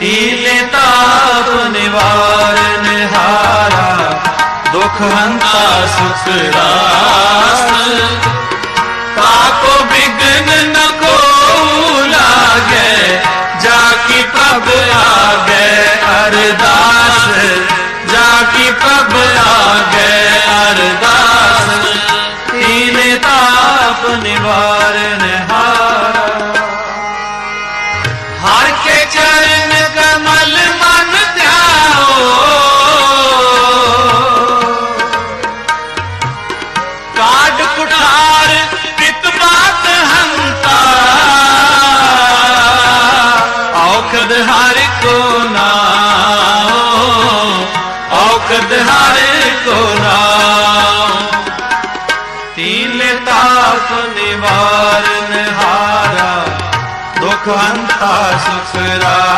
ਤੀਲੇ ਤਾਪ ਨਿਵਾਰਨ ਹਾਰਾ, ਦੁਖ ਹੰਤਾ ਸੁਖ ਰਾਸ। ਤਾਕੋ ਬਿਗਨ ਨ ਕੋ ਲਾਗੇ, ਜਾ ਕੀ ਪ੍ਰਭ ਆਗੇ ਅਰਦਾਸ। ਜਾ ਕੀ ਪ੍ਰਭ ਆਗੇ ਅਰਦਾਸ। ਤੀਨੇ ਤਾਪ ਨਿਵਾਰਨ ਹਾਰਾ। ਹਰ ਕੇ ਚਰਨ ਕੁਠਾਰ ਪਿਤ ਬਾਤ ਹੰਤਾ ਔਖਦ ਹਰ ਕੋ ਨਾਮ ਔਖਦ ਹਰ ਕੋ ਨਾਮ ਤੀਲੇ ਤਾਪ ਨਿਵਾਰਨ ਹਾਰਾ, ਦੁਖ ਹੰਤਾ ਸੁਖ ਰਾ